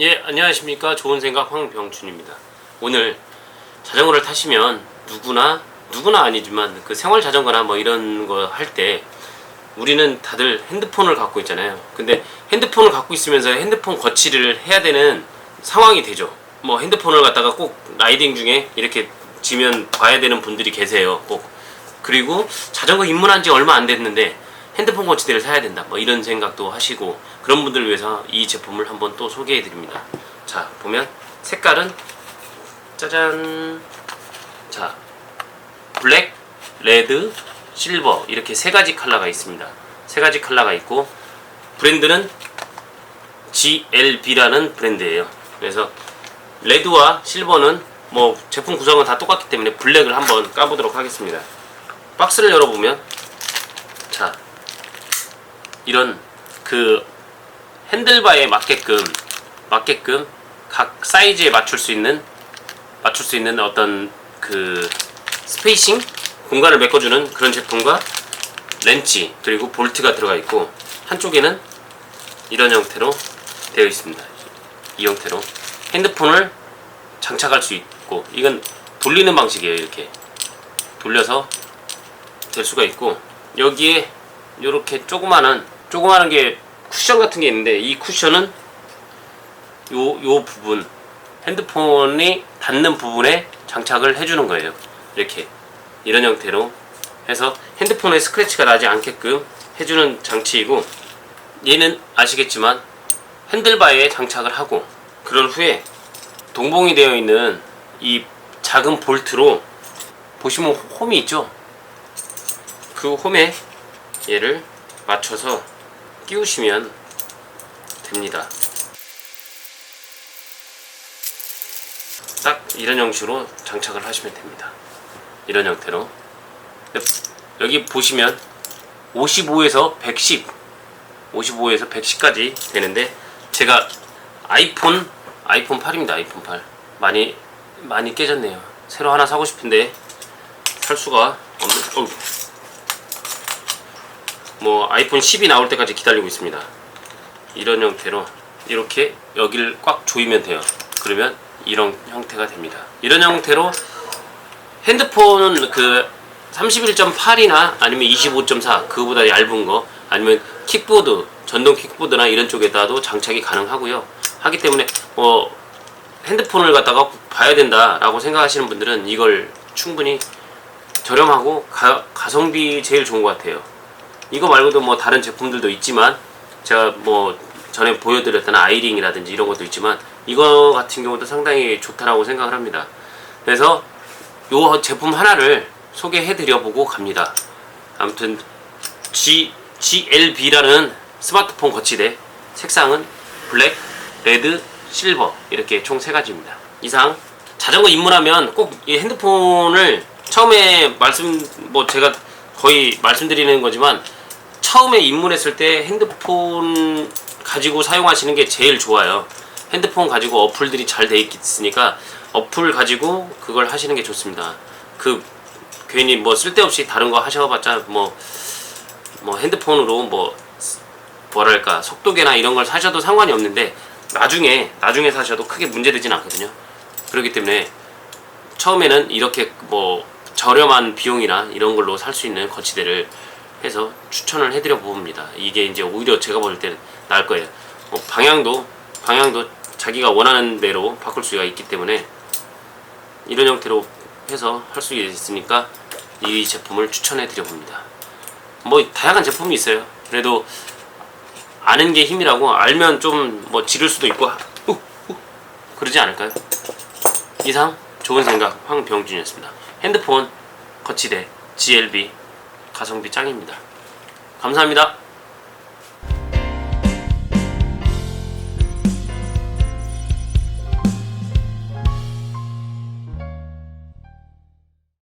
예, 안녕하십니까. 좋은 생각 황병준입니다. 오늘 자전거를 타시면 누구나, 누구나 아니지만 그 생활 자전거나 뭐 이런 거 할 때 우리는 다들 핸드폰을 갖고 있잖아요. 근데 핸드폰을 갖고 있으면서 핸드폰 거치를 해야 되는 상황이 되죠. 뭐 핸드폰을 갖다가 꼭 라이딩 중에 이렇게 지면 봐야 되는 분들이 계세요. 꼭. 그리고 자전거 입문한 지 얼마 안 됐는데 핸드폰 거치대를 사야 된다. 뭐 이런 생각도 하시고 그런 분들을 위해서 이 제품을 한번 또 소개해 드립니다. 자, 보면 색깔은 짜잔. 자, 블랙, 레드, 실버 이렇게 세 가지 컬러가 있습니다. 세 가지 컬러가 있고 브랜드는 GLB라는 브랜드예요. 그래서 레드와 실버는 뭐 제품 구성은 다 똑같기 때문에 블랙을 한번 까보도록 하겠습니다. 박스를 열어보면 자 이런 그 핸들바에 맞게끔 맞게끔 각 사이즈에 맞출 수 있는 맞출 수 있는 어떤 그 스페이싱 공간을 메꿔주는 그런 제품과 렌치 그리고 볼트가 들어가 있고 한쪽에는 이런 형태로 되어 있습니다. 이 형태로 핸드폰을 장착할 수 있고 이건 돌리는 방식이에요. 이렇게 돌려서 될 수가 있고 여기에 이렇게 조그마한 조그마한 게 쿠션 같은 게 있는데 이 쿠션은 요 요 부분 핸드폰이 닿는 부분에 장착을 해주는 거예요. 이렇게 이런 형태로 해서 핸드폰에 스크래치가 나지 않게끔 해주는 장치이고 얘는 아시겠지만 핸들바에 장착을 하고 그런 후에 동봉이 되어 있는 이 작은 볼트로 보시면 홈이 있죠. 그 홈에 얘를 맞춰서 끼우시면 됩니다. 딱 이런 형식으로 장착을 하시면 됩니다. 이런 형태로 여기 보시면 55에서 110 55에서 110까지 되는데 제가 아이폰 아이폰 8입니다. 아이폰 8 많이 많이 깨졌네요. 새로 하나 사고 싶은데 살 수가 없는 어우. 뭐 아이폰 10이 나올 때까지 기다리고 있습니다. 이런 형태로 이렇게 여기를 꽉 조이면 돼요. 그러면 이런 형태가 됩니다. 이런 형태로 핸드폰은 그 31.8이나 아니면 25.4 그거보다 얇은 거 아니면 킥보드 전동 킥보드나 이런 쪽에다도 장착이 가능하고요. 하기 때문에 뭐 핸드폰을 갖다가 봐야 된다라고 생각하시는 분들은 이걸 충분히 저렴하고 가, 가성비 제일 좋은 것 같아요. 이거 말고도 뭐 다른 제품들도 있지만 제가 뭐 전에 보여드렸던 아이링이라든지 이런 것도 있지만 이거 같은 경우도 상당히 좋다라고 생각을 합니다. 그래서 요 제품 하나를 소개해 드려 보고 갑니다. 아무튼 G GLB라는 스마트폰 거치대 색상은 블랙, 레드, 실버 이렇게 총 세 가지입니다. 이상 자전거 입문하면 꼭 이 핸드폰을 처음에 말씀 뭐 제가 거의 말씀드리는 거지만 처음에 입문했을 때 핸드폰 가지고 사용하시는 게 제일 좋아요. 핸드폰 가지고 어플들이 잘 돼 있으니까 어플 가지고 그걸 하시는 게 좋습니다. 그 괜히 뭐 쓸데없이 다른 거 하셔봤자 뭐 뭐 핸드폰으로 뭐 뭐랄까 속도계나 이런 걸 사셔도 상관이 없는데 나중에 나중에 사셔도 크게 문제되진 않거든요. 그렇기 때문에 처음에는 이렇게 뭐 저렴한 비용이나 이런 걸로 살 수 있는 거치대를 해서 추천을 해드려 봅니다. 이게 이제 오히려 제가 볼 때는 나을 거예요. 뭐 방향도 방향도 자기가 원하는 대로 바꿀 수가 있기 때문에 이런 형태로 해서 할 수 있으니까 이 제품을 추천해 드려 봅니다. 뭐 다양한 제품이 있어요. 그래도 아는 게 힘이라고 알면 좀 뭐 지를 수도 있고 후, 후, 그러지 않을까요? 이상 좋은 생각 황병준이었습니다. 핸드폰 거치대 GLB 가성비 짱입니다. 감사합니다.